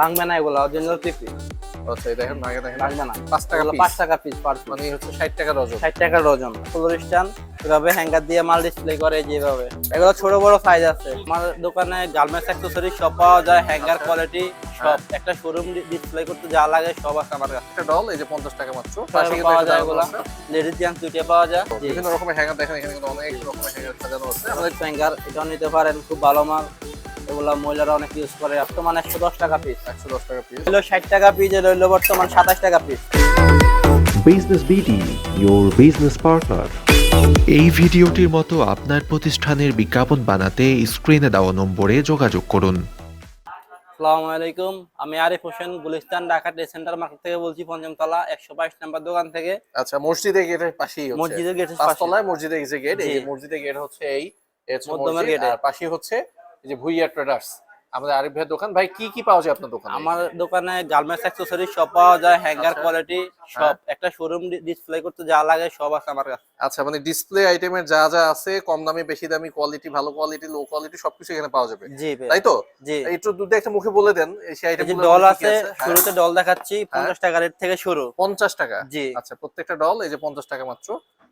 ভাঙবে না এগুলো অরিজিনাল পিপি আচ্ছা দেখেন আগে দেখেন। ভাঙবে না। পাঁচ টাকা পাঁচ টাকা পিস পার মানে হচ্ছে ষাট টাকা ডজন ষাট টাকা ডজন ফুল স্ট্যান্ড এভাবে হ্যাঙ্গার দিয়ে মাল ডিসপ্লে করে যেভাবে। এগুলো ছোট বড় সাইজ আছে। আমার দোকানে গার্মেন্টস অ্যাক্সেসরি সব পাওয়া যায় হ্যাঙ্গার কোয়ালিটি সব। একটা শোরুম ডিসপ্লে করতে যা লাগে সব আছে আমার কাছে। একটা ডল এই যে পঞ্চাশ টাকা মাত্র। পাশে পাওয়া যায় এগুলো। লেডিস জেন্টস পাওয়া যায়। বিভিন্ন রকমের হ্যাঙ্গার দেখেন এখানে কিন্তু অনেক রকমের হ্যাঙ্গার সাজানো আছে। আমাদের হ্যাঙ্গার এটাও নিতে পারেন খুব ভালো মাল। এগুলো মহিলারা অনেক ইউজ করে বর্তমানে একশো দশ টাকা পিস একশো দশ টাকা পিস হলো ষাট টাকা পিস এর হইল বর্তমান সাতাশ টাকা piece business BD your business partner এই ভিডিওটির মতো আপনার প্রতিষ্ঠানের বিজ্ঞাপন বানাতে স্ক্রিনে দেওয়া নম্বরে যোগাযোগ করুন। আসসালামু আলাইকুম আমি Arif Hossain Gulistan Dhaka trade centre market থেকে বলছি পঞ্চমতলা একশো বাইশ নাম্বার দোকান থেকে। আচ্ছা মসজিদের গেটের পাশেই হচ্ছে। মসজিদের গেটের পাশে। পাঁচতলায় মসজিদের গেট এই। মসজিদের গেট হচ্ছে এই মধ্যমের গেটে। আর পাশেই হচ্ছে এই যে ভুইয়া ট্রেডার্স আমাদের আরিফ ভাইয়ের দোকান। ভাই কি কি পাওয়া যায় আপনার দোকানে? আমার দোকানে গার্মেন্টস অ্যাক্সেসরি সব পাওয়া যায় হ্যাঙ্গার আচ্ছা। কোয়ালিটি সব। একটা শোরুম ডিসপ্লে করতে যা লাগে সব আছে আমার কাছে। আচ্ছা মানে ডিসপ্লে আইটেমের যা যা আছে কম দামি বেশি দামি কোয়ালিটি ভালো কোয়ালিটি লো কোয়ালিটি সবকিছু এখানে পাওয়া যাবে। জি তাই তো? জি। একটু দুটো একটা মুখে বলে দেন এই সেই যে আইটেম ডল আছে শুরুতে ডল দেখাচ্ছি পঞ্চাশ টাকা রেট থেকে শুরু। পঞ্চাশ টাকা? জি। আচ্ছা প্রত্যেকটা ডল এই যে পঞ্চাশ টাকা মাত্র।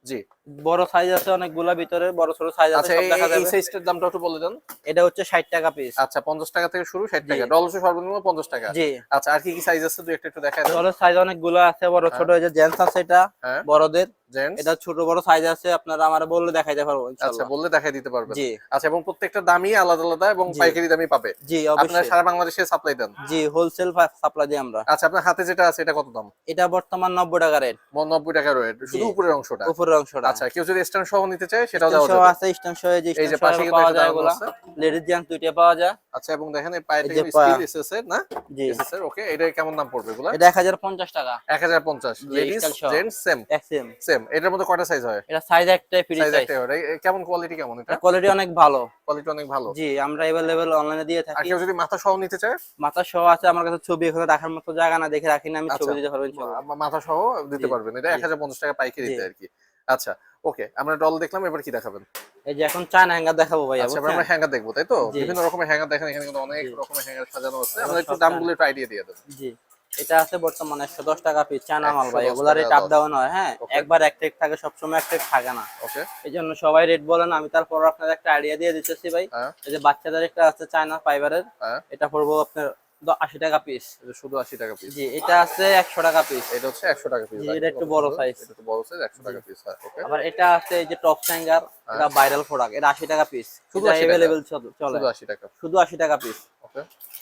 জি। বড় সাইজ আছে অনেকগুলা ভিতরে বড় ছোট সাইজ আছে আচ্ছা সব দেখা এই সাইজটার দামটা একটু বলে দেন। এটা হচ্ছে ষাট টাকা পিস আচ্ছা পঞ্চাশ টাকা থেকে শুরু ষাট জি। টাকা। ডলস সর্বনিম্ন পঞ্চাশ টাকা। জি। আচ্ছা আর কি কি সাইজ আছে? দুই একটা একটু দেখা দেন। ডলস সাইজ অনেকগুলা আছে বড় ছোট এই যে জেন্টস আছে এটা হ্যাঁ। বড়দের। এটা ছোট বড় সাইজ আছে আপনারা আমার বললে দেখাইতে পারব আচ্ছা বললে দেখাই দিতে পারবেন। জি। আচ্ছা এবং প্রত্যেকটা দামই আলাদা আলাদা এবং পাইকারি দামই পাবে। জি আপনারা সারা বাংলাদেশে সাপ্লাই দেন। জি হোলসেল সাপ্লাই দিই আমরা। আচ্ছা আপনার হাতে যেটা আছে এটা কত দাম? এটা বর্তমান নব্বই টাকা রেট নব্বই টাকা রেট শুধু উপরের অংশটা? উপরের অংশটা। আচ্ছা কেউ যদি স্ট্যান্ড সহ নিতে চায় সেটাও দেওয়া যাবে। আছে স্টেশন সহ এই যে এই যে পাশে পাওয়া যায় লেডিস জেন্টস দুইটা পাওয়া যায়। আচ্ছা এবং দেখেন এই পায়েটা স্টিল এসএস এর না? জি। এসএস এর ওকে এটা কেমন দাম পড়বে এগুলা? এটা এক হাজার পঞ্চাশ টাকা। 1050 জি, ladies gents same X M same এটার মধ্যে কয়টা সাইজ হয়? এটা সাইজ একটাই ফ্রি সাইজ একটাই হয়। কেমন কোয়ালিটি কেমন এটা? কোয়ালিটি অনেক ভালো। কোয়ালিটি অনেক ভালো। জি আমরা এভেলেবেল অনলাইনে দিয়ে আর কেউ যদি মাথা সহ নিতে চায়? মাথা সহ আছে আমার কাছে ছবি এখানে রাখার মতো জায়গা না দেখে রাখি না আমি আচ্ছা। ছবি দিতে পারব ইনশাআল্লাহ মাথা সহ দিতে পারবেন। এটা জি। 1050 টাকা পাইকারিতে জি। আর কি। আচ্ছা ওকে আমরা ডল দেখলাম এবার কি দেখাবেন? এই যে এখন চায়না হ্যাঙ্গার দেখাবো ভাইয়া আচ্ছা আমরা হ্যাঙ্গার দেখব তাই তো? বিভিন্ন রকমের হ্যাঙ্গার দেখেন এখানে কিন্তু অনেক রকমের হ্যাঙ্গার সাজানো আছে। আমরা একটু দামগুলো একটু আইডিয়া দিয়ে দেন জি। এটা আছে বর্তমানে একশো দশ টাকা পিস চায়না মাল ভাই 110 এগুলা রেট আপ ডাউন হয় হ্যাঁ? একবার এক টেক থাকে সবসময় এক টেক থাকে না। ওকে এই জন্য সবাই রেট বলেন আমি তারপর আপনার একটা আইডিয়া দিয়ে দিতেছি ভাই। হ্যাঁ। এই যে বাচ্চাদের একটা আছে চায়না ফাইবারের হ্যাঁ। এটা পড়ব আপনার আশি টাকা পিস শুধু 80 টাকা পিস জি এটা আছে একশো টাকা পিস এটা হচ্ছে 100 টাকা পিস এটা একটু বড় একটু বড় সাইজ 100 টাকা পিস হ্যাঁ ওকে আবার এটা আছে এই যে টপ স্যাঙ্গার এটা ভাইরাল প্রোডাক্ট এটা আশি টাকা পিস। শুধু শুধু 80 টাকা? অ্যাভেলেবেল চলে শুধু 80 টাকা। শুধু আশি টাকা পিস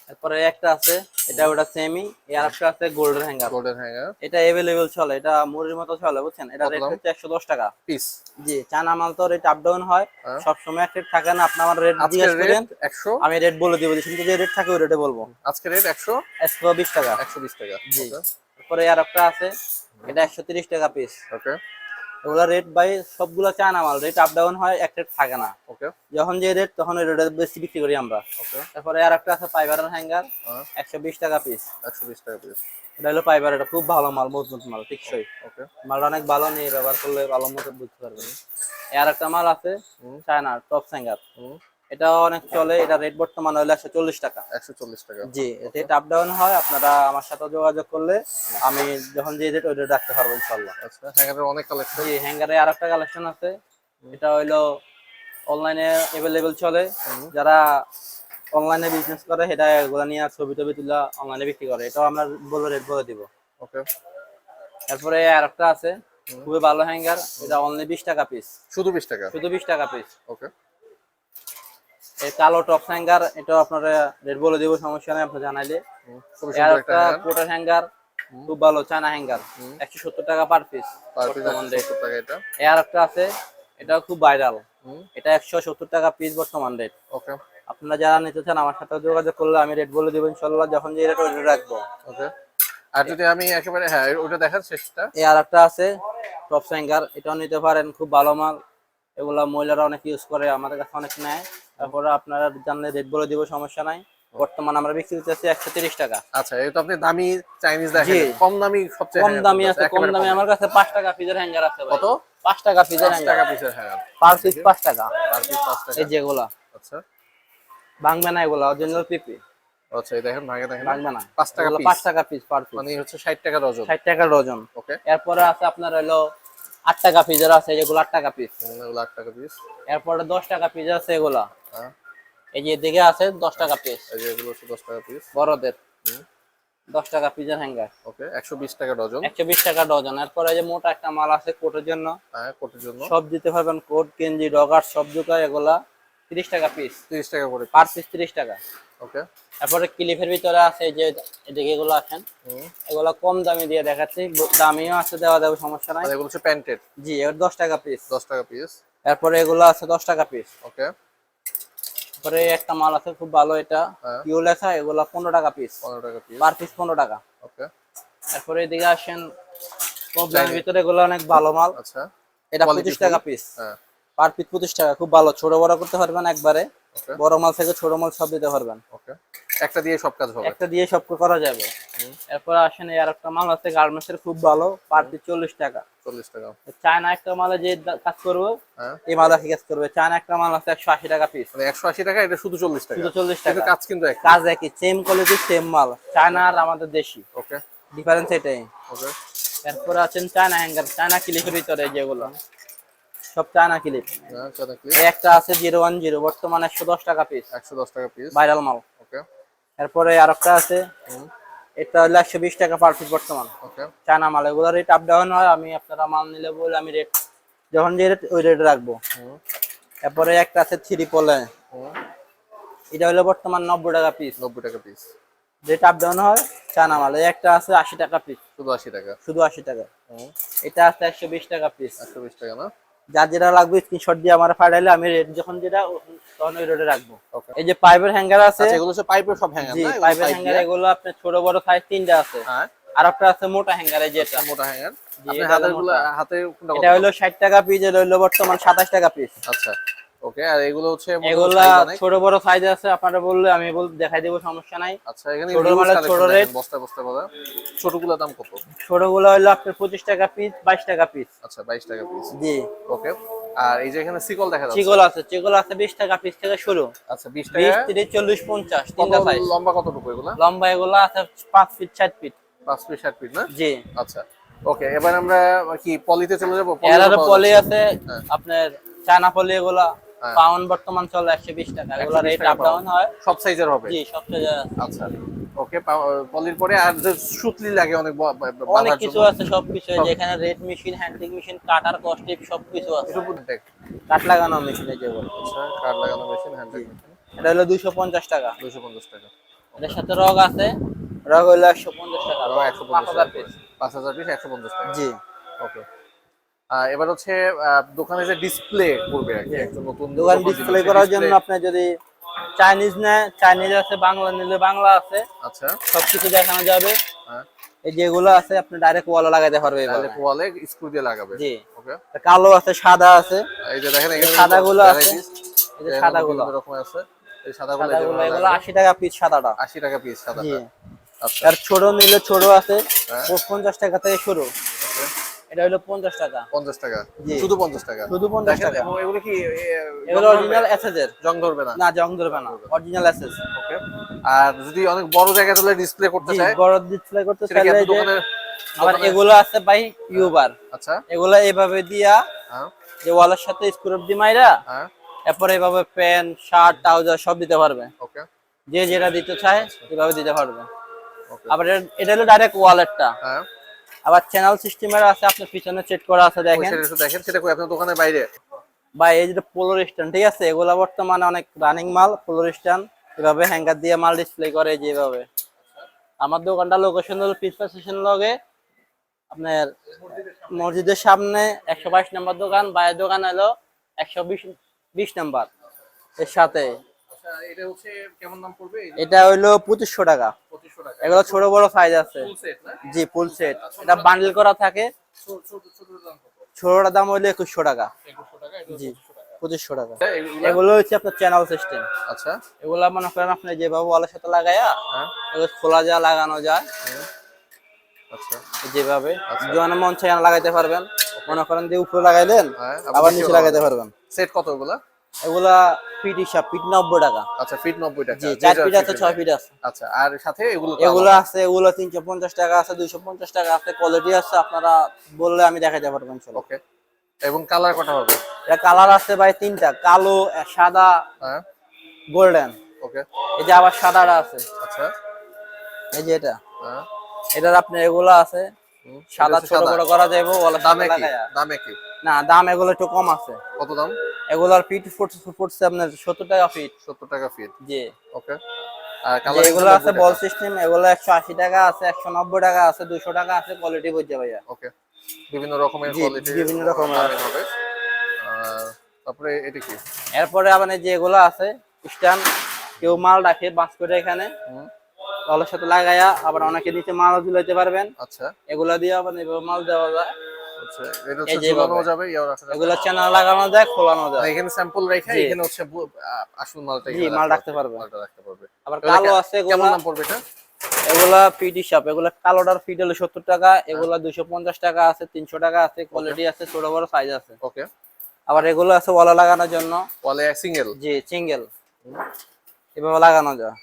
তারপরে একটা আছে এটা ওটা সেমি এর একটা আছে গোল্ডেন হ্যাঙ্গার গোল্ডেন হ্যাঙ্গার এটা অ্যাভেলেবেল চলে এটা মুড়ির মতো চলে বুঝছেন? এটা রেট হচ্ছে একশো দশ টাকা। পিস জি চানা মাল তো রেট আপ ডাউন হয়। হ্যাঁ। সব সময় এক রেট থাকে না আপনি আমার রেট জিজ্ঞেস করেন রেট 100 আমি রেট বলে দিব কিন্তু যে রেট থাকে ওই রেটে বলব। আজকের রেট 100 একশো বিশ টাকা। 120 টাকা। জি। তারপরে আর একটা আছে এটা একশো তিরিশ টাকা পিস ওকে এগুলা রেট বাই সবগুলা চায়না মাল রেট আপ ডাউন হয় এক রেট থাকে না। ওকে যখন যে রেট তখন ওই রেটে বেশি বিক্রি করি আমরা। ওকে তারপরে আর একটা আছে ফাইবারের হ্যাঙ্গার হ্যাঁ। একশো বিশ টাকা পিস 120 টাকা পিস এটা হলো ফাইবার এটা খুব ভালো মাল মজবুত মাল টিকসই। ওকে মালটা অনেক ভালো নিয়ে ব্যবহার করলে ভালো মতো বুঝতে পারবেন। আর একটা মাল আছে। চায়না টপ স্যাঙ্গার এটা অনেক চলে এটা রেট বর্তমানে হলো একশো চল্লিশ টাকা। 140 টাকা। জি রেট আপ ডাউন হয় আপনারা আমার সাথে যোগাযোগ করলে আমি যখন যে রেট ওই রেট রাখতে পারব ইনশাল্লাহ আচ্ছা হ্যাঙ্গারের অনেক কালেকশন জি হ্যাঙ্গারে আর একটা কালেকশন আছে। এটা হইল অনলাইনে অ্যাভেলেবেল চলে। যারা অনলাইনে বিজনেস করে সেটা এগুলো নিয়ে ছবি টবি তুলা অনলাইনে বিক্রি করে। এটাও আমরা বলব রেট বলে দিব। ওকে তারপরে আর একটা আছে খুবই ভালো হ্যাঙ্গার এটা অনলি বিশ টাকা পিস শুধু 20 টাকা? শুধু বিশ টাকা পিস ওকে এই কালো টপ হ্যাঙ্গার এটা আপনারা রেট বলে দিব সমস্যা নেই আপনি জানাইলে। আর একটা একটা হ্যাঙ্গার। কোটার হ্যাঙ্গার খুব ভালো চায়না হ্যাঙ্গার। একশো সত্তর টাকা পার পিস পার পিস বর্তমান। রেট 170 টাকা এটা। আর একটা আছে এটাও খুব ভাইরাল এটা একশো সত্তর টাকা পিস বর্তমান রেট ওকে। আপনারা যারা নিতে চান আমার সাথে যোগাযোগ করলে আমি রেট বলে দেবো ইনশাল্লাহ যখন যে রেট ওই রাখব। ওকে। আর যদি আমি একেবারে হ্যাঁ ওটা দেখার শেষটা এই আর একটা আছে টপ স্যাঙ্গার এটাও নিতে পারেন খুব ভালো মাল। এগুলা মহিলারা অনেক ইউজ করে আমাদের কাছে অনেক নেয়। তারপরে আপনারা জানলে রেট বলে দিব সমস্যা নাই। বর্তমান আমরা বিক্রি করতেছি একশো তিরিশ টাকা। আচ্ছা তো আপনি দামি চাইনিজ দেখেন কম দামি সবচেয়ে কম দামি আছে কম দামি। আমার কাছে পাঁচ টাকা পিসের হ্যাঙ্গার আছে কত? পাঁচ টাকা পিসের 5 হ্যাঙ্গার টাকা পিসের হ্যাঙ্গার পার পিস পাঁচ টাকা। পার পিস 5 টাকা। এই যেগুলা। আচ্ছা। ভাঙবে না এগুলা অরিজিনাল পিপি আচ্ছা এই দেখেন ভাগে দেখেন। লাগবে না। পাঁচ টাকা পাঁচ টাকা পিস পার পিস মানে হচ্ছে ষাট টাকা ডজন। ষাট টাকা ডজন। ওকে এরপরে আছে আপনার হলো আট টাকা পিজার আছে যেগুলো আট টাকা পিস এগুলো আট টাকা পিস এরপরে দশ টাকা পিস আছে এগুলা। হ্যাঁ। এই যে এদিকে আছে দশ টাকা পিস এই যে এগুলো দশ টাকা পিস বড়দের। দশ টাকা পিজার হ্যাঙ্গার ওকে একশো বিশ টাকা ডজন। একশো বিশ টাকা ডজন। এরপরে এই যে মোটা একটা মাল আছে কোটের জন্য। হ্যাঁ কোটের জন্য। সব দিতে পারবেন কোট গেঞ্জি ডগার সব জুতা এগুলা। তিরিশ টাকা পিস তিরিশ টাকা করে পার পিস তিরিশ টাকা। ওকে তারপরে ক্লিপের ভিতরে আছে যে এদিকে এগুলো আছেন এগুলো কম দামে দিয়ে দেখাচ্ছি। দামিও আছে দেওয়া যাবে সমস্যা নাই। এগুলো হচ্ছে প্যান্টেড জি এর দশ টাকা পিস দশ টাকা পিস এরপরে এগুলো আছে দশ টাকা পিস ওকে তারপরে একটা মাল আছে খুব ভালো এটা। হ্যাঁ। পিও লেখা এগুলো পনেরো টাকা পিস পনেরো টাকা পিস পার পিস পনেরো টাকা। ওকে তারপরে এদিকে আসেন কম দামের ভিতরে এগুলো অনেক ভালো মাল। আচ্ছা। এটা Quality পঁচিশ full? টাকা পিস হ্যাঁ। পার পিস পঁচিশ টাকা খুব ভালো। ছোট বড় করতে পারবেন একবারে। বড় মাল থেকে ছোট মাল সব দিতে পারবেন। একটা দিয়ে সব কাজ হবে। একটা দিয়ে সব করা যাবে। এরপর আসেন আর একটা মাল আছে গার্মেন্টস এর খুব ভালো পার পিস চল্লিশ টাকা। চল্লিশ টাকা। চায়না একটা মালে যে কাজ করব হ্যাঁ। এই মাল একই কাজ করবে। চায়না একটা মাল আছে একশো আশি টাকা পিস মানে একশো আশি টাকা এটা শুধু চল্লিশ টাকা। শুধু চল্লিশ টাকা। কাজ কিন্তু কাজ একই সেম কোয়ালিটি সেম মাল। চায়না আর আমাদের দেশি। ওকে ডিফারেন্স এটাই। ওকে এরপরে আছেন চায়না হ্যাঙ্গার চায়না ক্লিপের ভিতরে যেগুলো। সব চায়না ক্লিপ হ্যাঁ একটা আছে জিরো ওয়ান জিরো বর্তমানে একশো দশ টাকা পিস একশো দশ টাকা পিস ভাইরাল মাল। ওকে এরপরে আর একটা আছে এটা হলো একশো বিশ টাকা পার পিস বর্তমান। চায়না মাল এগুলো রেট আপ ডাউন হয় আমি আপনারা মাল নিলে বলে আমি রেট যখন যে রেট ওই রেটে রাখব। এরপরে একটা আছে থ্রি পলে এটা হলো বর্তমান নব্বই টাকা পিস নব্বই টাকা পিস রেট আপ ডাউন হয় চায়না মাল। একটা আছে আশি টাকা পিস শুধু আশি টাকা। শুধু আশি টাকা। এটা আছে একশো বিশ টাকা পিস একশো বিশ টাকা না? যার যেটা লাগবে স্ক্রিনশট দিয়ে আমার পাঠাইলে আমি রেট যখন যেটা তখন ওই রেটে রাখব। ওকে এই যে পাইপের হ্যাঙ্গার আছে। আচ্ছা এগুলো হচ্ছে পাইপের সব হ্যাঙ্গার জি পাইপের হ্যাঙ্গার এগুলো আপনার ছোট বড় সাইজ তিনটা আছে। হ্যাঁ। আর একটা আছে মোটা হ্যাঙ্গার এই যেটা মোটা হ্যাঙ্গার। হাতে? এটা হলো ষাট টাকা পিস এটা হলো বর্তমান সাতাশ টাকা পিস আচ্ছা। ওকে আর এগুলো হচ্ছে এগুলা ছোট বড় সাইজ আছে আপনারা বললে আমি বল দেখাই দেবো সমস্যা নাই। আচ্ছা এখানে ছোট মানে ছোট rate। বস্তা বস্তা বলা। ছোটগুলোর দাম কত? ছোটগুলো হলো আপনার পঁচিশ টাকা পিস বাইশ টাকা পিস আচ্ছা বাইশ টাকা পিস জি। ওকে আর এই যে এখানে সিকল দেখা যাচ্ছে। চিগল আছে চিগল আছে বিশ টাকা পিস থেকে শুরু। আচ্ছা বিশ বিশ টাকা তিরিশ চল্লিশ পঞ্চাশ কত তিনটা সাইজ লম্বা কতটুকু এগুলা? লম্বা এগুলো আছে পাঁচ ফিট ষাট ফিট পাঁচ ফিট ষাট ফিট না? জি। আচ্ছা ওকে এবার আমরা কি পলিতে চলে যাব? পলি? আছে হ্যাঁ। আপনার চায়না পলি এগুলা। পাউন্ড বর্তমান চলে একশো বিশ টাকা। এগুলো রেট আপ ডাউন হয়। সব সাইজের হবে? জি সবচেয়ে আচ্ছা। ওকে পলির পরে আর যে সুতলি লাগে অনেক অনেক কিছু আছে সব- যেখানে red machine handling machine cutter কস্টিপ সবকিছু আছে। একটু বুঝ দেখ। কাট লাগানো মেশিনে যেগুলো আচ্ছা কার্ড লাগানো মেশিন হ্যান্ডেল মেশিন এটা হলো দুইশো পঞ্চাশ টাকা। দুশো পঞ্চাশ টাকা। এটার সাথে রগ আছে। রগ হলো একশো পঞ্চাশ টাকা। আরও একশো পাঁচ পঞ্চাশ হাজার পিস পাঁচ হাজার পিস একশো পঞ্চাশ টাকা। জি। ওকে এবার হচ্ছে দোকানে যে ডিসপ্লে করবে কি নতুন দোকান ডিসপ্লে করার জন্য আপনি যদি চাইনিজ নেয় চাইনিজ আছে বাংলা নিলে বাংলা আছে। আচ্ছা। সবকিছু দেখানো যাবে। হ্যাঁ। এই যেগুলো আছে আপনি ডাইরেক্ট ওয়ালে লাগাইতে পারবে এভাবে। ওয়ালে স্ক্রু দিয়ে লাগাবে। জি। ওকে কালো আছে সাদা আছে। এই যে দেখেন এখানে সাদাগুলো আছে। varieties, এই যে এর মধ্যে সাদাগুলো। আছে। এই সাদাগুলো সাদাগুলো এগুলো আশি টাকা পিস সাদাটা। আশি টাকা পিস সাদাটা। আচ্ছা। আর ছোট নিলে ছোট আছে। হ্যাঁ। পঞ্চাশ টাকা থেকে শুরু। এটা হলো পঞ্চাশ টাকা। পঞ্চাশ টাকা। শুধু পঞ্চাশ টাকা? শুধু পঞ্চাশ দেখেন টাকা। এবং এগুলো কি এগুলো অরিজিনাল ধরবে? এসএস এর জং ধরবে না না। জং ধরবে না অরিজিনাল এসএস ওকে। আর যদি অনেক বড় জায়গায় তাহলে ডিসপ্লে করতে চায়? বড় ডিসপ্লে করতে চাইলে আবার এগুলো আছে ভাই ইউবার আচ্ছা। এগুলো এভাবে দিয়া হ্যাঁ। যে ওয়ালের সাথে স্ক্রু দি মাইরা হ্যাঁ। এরপর এভাবে প্যান্ট শার্ট ট্রাউজার সব দিতে পারবে। ওকে। যে যেটা দিতে চায় এভাবে দিতে পারবে। আবার এটা হলো ডাইরেক্ট ওয়ালেটটা হ্যাঁ। আবার চ্যানেল সিস্টেমের আছে আপনার পিছনে সেট করা আছে দেখেন। দেখেন সেটা কই? আপনার দোকানের বাইরে? বা এই যে পোলোর স্ট্যান্ড ঠিক আছে? এগুলা বর্তমানে অনেক রানিং মাল পোলোর স্ট্যান্ড এভাবে হ্যাঙ্গার দিয়ে মাল ডিসপ্লে করে যেভাবে আমার দোকানটা লোকেশন হলো পিসপা স্টেশন লগে। আপনার মসজিদের সামনে একশো বাইশ নম্বর দোকান বাইরের দোকান হলো একশো বিশ বিশ নাম্বার। এর সাথে এটা হচ্ছে কেমন দাম পড়বে? এটা হইল পঁচিশশো টাকা। পঁচিশশো টাকা। এগুলো ছোট বড় সাইজ আছে। ফুল সেট না? জি ফুল সেট এটা বান্ডেল করা থাকে। ছোট ছোট ছোট দাম ছোটটার দাম হইল একুশশো টাকা। একুশশো টাকা এটা জি পঁচিশশো টাকা। এগুলো হচ্ছে আপনার চ্যানেল সিস্টেম আচ্ছা। এগুলা মনে করেন আপনি যেভাবে ওয়ালের সাথে লাগাইয়া হ্যাঁ। খোলা যায় লাগানো যায়। আচ্ছা। যেভাবে আচ্ছা। যেমন মন চাই লাগাইতে পারবেন। মনে করেন যে উপরে লাগাইলেন হ্যাঁ আবার নিচে লাগাইতে পারবেন। সেট কত ওগুলা? এগুলা ফিট হিসাব ফিট নব্বই টাকা। আচ্ছা ফিট নব্বই টাকা। জি ফিট আছে ফিটের ছয় ফিট আছে। আচ্ছা আর সাথে এগুলো এগুলো আছে এগুলো তিনশো পঞ্চাশ টাকা আছে দুইশো পঞ্চাশ টাকা আছে কোয়ালিটি আছে আপনারা বললে আমি দেখাতে পারব ওকে এবং কালার কটা হবে? এটা কালার আছে ভাই তিনটা কালো সাদা হ্যাঁ। গোল্ডেন ওকে এই যে আবার সাদাটা আছে। আচ্ছা। এই যে এটা। হ্যাঁ। এটার আপনার এগুলো আছে সাদা ছোট বড় করা যাবে দামে কি? দামে কি? না দাম এগুলো একটু কম আছে। কত দাম? এগুলোর ফিট পড়ছে আপনার সত্তর টাকা ফিট সত্তর টাকা ফিট জি। ওকে। আর কালার এগুলো আছে বল সিস্টেম এগুলো একশো আশি টাকা আছে একশো নব্বই টাকা আছে দুশো টাকা আছে কোয়ালিটি বুঝছে ভাইয়া। ওকে। বিভিন্ন রকমের কোয়ালিটি বিভিন্ন রকমের হবে। তারপরে এটা কি? এরপরে আবার এই যে এগুলো আছে স্ট্যান্ড কেউ মাল রাখে বাস করে এখানে। তলের সাথে লাগাইয়া আবার অনেকে নিচে মালও ঝুলাইতে পারবেন। আচ্ছা। এগুলা দিয়ে আবার মাল দেওয়া যায়। আচ্ছা এটা হচ্ছে ঝুলানো যাবে ইয়াও রাখা যাবে। এগুলা চ্যানেল লাগানো যায় খোলানো যায়। এখানে স্যাম্পল রেখে এখানে হচ্ছে আসল মালটা জি, মাল রাখতে পারবে। মালটা রাখতে পারবে। আবার এগুলা কালো কে- আছে কেমন দাম পড়বে এটা? এগুলা ফিট হিসাব এগুলা কালোটার হলো সত্তর টাকা এগুলা দুইশো পঞ্চাশ টাকা আছে তিনশো টাকা আছে কোয়ালিটি আছে ছোট বড় সাইজ আছে। ওকে আবার এগুলো আছে ওয়ালা লাগানোর জন্য। ওয়ালে সিঙ্গেল জি সিঙ্গেল এভাবে লাগানো যায়।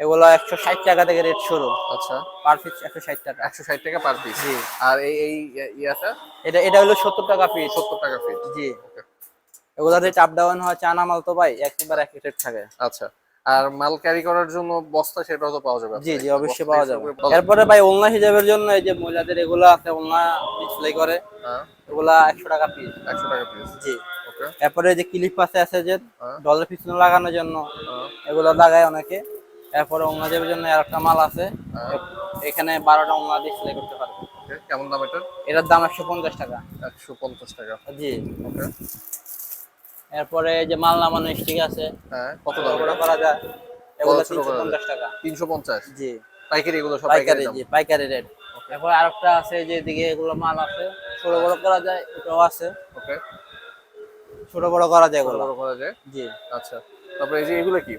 এগুলো একশো ষাট টাকা থেকে রেট শুরু। আচ্ছা। পার পিস একশো ষাট টাকা। একশো ষাট টাকা পার পিস জি। আর এই এই ইয়াটা এটা এটা হলো সত্তর টাকা পিস সত্তর টাকা ফিট জি। এগুলো রেট আপ ডাউন হয় চানা মাল তো ভাই একবার এক রেট থাকে। আচ্ছা। আর মাল ক্যারি করার জন্য বস্তা সেটাও তো পাওয়া যাবে জি জি অবশ্যই পাওয়া যাবে। এরপরে ভাই ওলনা হিসাবের জন্য এই যে মহিলাদের এগুলো আছে ওলনা ডিসপ্লে করে হ্যাঁ। এগুলা একশো টাকা পিস একশো টাকা পিস জি। এরপরে যে ক্লিপ আছে আছে যে হ্যাঁ। ডলের পিছনে লাগানোর জন্য হ্যাঁ, এগুলো লাগায় অনেকে। এরপরে হিসাবের জন্য আর একটা মাল আছে। এখানে বারোটা ওলনা ডিসপ্লে করতে পারবে। কেমন দাম এটা এটার দাম একশো পঞ্চাশ টাকা। একশো পঞ্চাশ টাকা। জি। ওকে। এরপরে যে মাল নামানো স্টিক আছে হ্যাঁ কত দাম? করা যায়? এগুলো তিনশো পঞ্চাশ টাকা। তিনশো পঞ্চাশ? জি। পাইকারি এগুলো সব পাইকারি জি পাইকারি রেট। এরপর আরেকটা আছে যে এদিকে এগুলো মাল আছে ছোট বড় করা যায় এটাও আছে। ওকে। ছোট বড় করা যায় এগুলো। বড় করা যায়? জি। আচ্ছা। তারপরে এই যে এগুলো কি?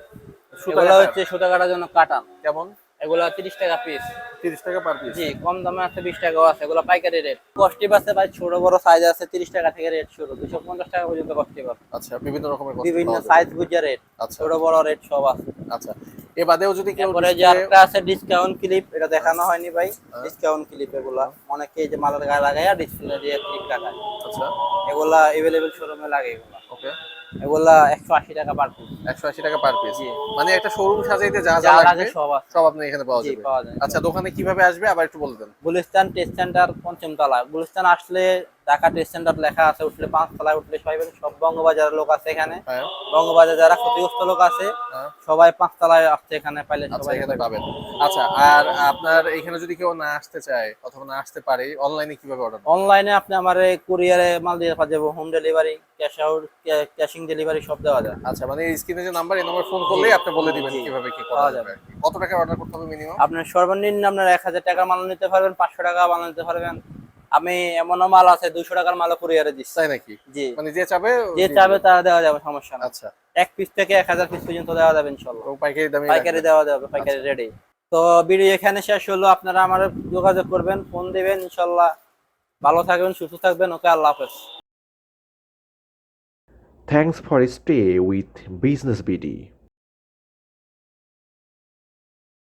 এগুলো হচ্ছে সুতা কাটার জন্য কাটান কেমন? এগুলো তিরিশ টাকা পিস তিরিশ টাকা পার পিস জি কম দামে আছে বিশ টাকাও আছে এগুলো পাইকারি রেট কস্টিভ আছে ভাই ছোট বড় সাইজ আছে তিরিশ টাকা থেকে রেট শুরু দুশো পঞ্চাশ টাকা পর্যন্ত কস্টিভ আছে। আচ্ছা বিভিন্ন রকমের বিভিন্ন সাইজ বুঝে রেট ছোট বড় রেট সব আছে। আচ্ছা এ বাদেও যদি কেউ তারপরে যে display- আছে ডিসকাউন্ট ক্লিপ এটা দেখানো হয়নি ভাই হ্যাঁ। ডিসকাউন্ট ক্লিপ এগুলা। অনেকে যে মালের গায়ে লাগাইয়া ডিসপ্লে দিয়ে ক্লিপ লাগায়। আচ্ছা। এগুলা এভেলেবেল শোরুমে লাগে এগুলা। ওকে এগুলা একশো আশি টাকা পার পিস টাকা পার পিস মানে একটা শোরুম সাজাইতে যা যা যা লাগে সব সব আপনি এখানে পাওয়া যাবে। পাওয়া যায়। আচ্ছা দোকানে কীভাবে আসবে? আবার একটু বলে দেন। গুলিস্তান টেস্ট সেন্টার পঞ্চম তলা গুলিস্তান আসলে ঢাকা টেস্ট সেন্টার লেখা আছে উঠলে পাঁচ তলায় উঠলে পাইবেন সব বঙ্গবাজারের লোক আছে এখানে। হ্যাঁ। বঙ্গবাজার যারা ক্ষতিগ্রস্ত লোক আছে হ্যাঁ। সবাই পাঁচ তলায় আসছে এখানে পাইলে আচ্ছা সবাই এখানে পাবেন। আচ্ছা আর আপনার এখানে যদি কেউ না আসতে চায় অথবা না আসতে পারে অনলাইনে কীভাবে অর্ডার অনলাইনে আপনি আমার কুরিয়ারে মাল দিয়ে যাবে home delivery cash out cashing delivery সব দেওয়া যায়। আচ্ছা মানে স্ক্রিনে যে নাম্বার এই নাম্বার ফোন করলেই আপনি বলে দিবেন কীভাবে কি করা যাবে। কত টাকা অর্ডার করতে হবে মিনিমাম আপনার সর্বনিম্ন আপনার এক হাজার টাকার মাল নিতে পারবেন পাঁচশো টাকা মাল নিতে পারবেন। আমি এমনও মাল আছে দুশো টাকার মালও কুরিয়ারে দিচ্ছি। তাই নাকি? জি। মানে যে চাবে যে চাবে তারা দেওয়া যাবে সমস্যা না আচ্ছা। এক পিস থেকে এক হাজার পিস পর্যন্ত দেওয়া যাবে ইনশাল্লাহ। পাইকারি দামে পাইকারি দেওয়া যাবে পাইকারি রেডি তো ভিডিও এখানে শেষ হলো আপনারা আমার যোগাযোগ করবেন ফোন দিবেন ইনশাল্লাহ। ভালো থাকবেন সুস্থ থাকবেন ওকে আল্লাহ হাফেজ। Thanks for stay with Business BD.